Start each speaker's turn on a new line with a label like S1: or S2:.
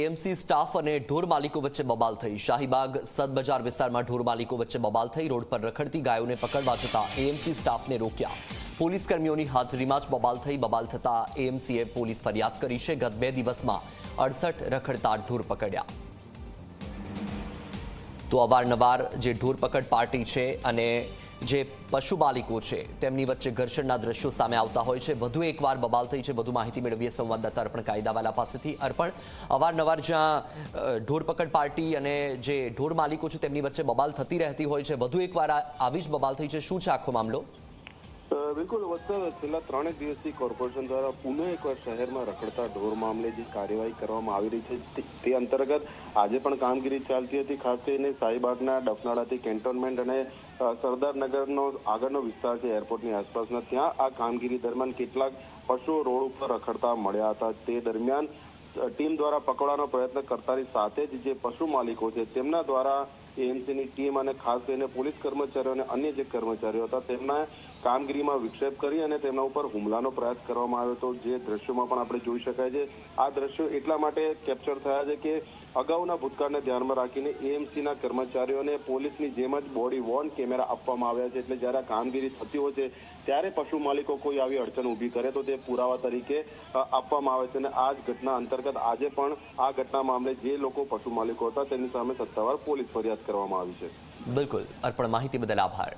S1: AMC staff અને ઢોર માલિકો વચ્ચે બબાલ થઈ. શાહીબાગ સદબજાર વિસ્તારમાં ઢોર માલિકો વચ્ચે બબાલ થઈ. રોડ પર રખડતી ગાયોને પકડવા જતા એએમસી સ્ટાફને રોક્યા. પોલીસ કર્મીઓની હાજરીમાં જ બબાલ થઈ. બબાલ થતા એએમસીએ પોલીસ ફરિયાદ કરી છે. ગત બે દિવસમાં અડસઠ રખડતા ઢોર પકડ્યા. તો અવારનવાર જે ઢોર પકડ પાર્ટી છે અને જે પશુ બાલિકો છે, તેમની વચ્ચે ઘર્ષણના દ્રશ્યો સામે આવતા હોય છે. વધુ એકવાર બબાલ થઈ છે, વધુ માહિતી મેળવીએ સંવાદદાતા અર્પણ કાયદાવાલા પાસેથી. અર્પણ, અવારનવાર જ્યાં ઢોરપકડ પાર્ટી અને જે ઢોર માલિકો છે, તેમની વચ્ચે બબાલ થતી રહેતી હોય છે. વધુ એકવાર આવી જ બબાલ થઈ છે. શું છે આખો મામલો?
S2: બિલકુલ વત્સલ છેલ્લા ત્રણેક દિવસથી કોર્પોરેશન દ્વારા પુનઃ એકવાર શહેરમાં રખડતા ઢોર મામલે જે કાર્યવાહી કરવામાં આવી રહી છે, તે અંતર્ગત આજે પણ કામગીરી ચાલતી હતી, ખાસ કરીને શાહીબાગના ડફનાળાથી કેન્ટોનમેન્ટ અને સરદારનગરનો આગળનો વિસ્તાર છે, એરપોર્ટની આસપાસના, ત્યાં આ કામગીરી દરમિયાન કેટલાક પશુઓ રોડ ઉપર રખડતા મળ્યા હતા. તે દરમિયાન ટીમ દ્વારા પકડવાનો પ્રયત્ન કરતાની સાથે જ જે પશુ માલિકો છે, તેમના દ્વારા એએમસીની ટીમ અને ખાસ કરીને પોલીસ કર્મચારીઓ અને અન્ય જે કર્મચારીઓ હતા, તેમના કામગીરીમાં વિક્ષેપ કરી અને તેમના ઉપર હુમલાનો પ્રયાસ કરવામાં આવ્યો હતો. જે દ્રશ્યોમાં પણ આપણે જોઈ શકાય છે. આ દ્રશ્યો એટલા માટે કેપ્ચર થયા છે કે અગાઉના ભૂતકાળને ધ્યાનમાં રાખીને એએમસીના કર્મચારીઓને પોલીસની જેમ જ બોડી વોર્ન કેમેરા આપવામાં આવ્યા છે. એટલે જ્યારે કામગીરી થતી હોય છે, ત્યારે પશુ માલિકો કોઈ આવી અડચણ ઊભી કરે તો તે પુરાવા તરીકે આપવામાં આવે છે. અને આ જ ઘટના અંતર્ગત આજે પણ આ ઘટના મામલે જે લોકો પશુ માલિકો હતા તેની સામે સત્તાવાર પોલીસ ફરિયાદ કરવામાં આવી છે.
S1: બિલકુલ. અર્પણ માહિતી બદલ આભાર.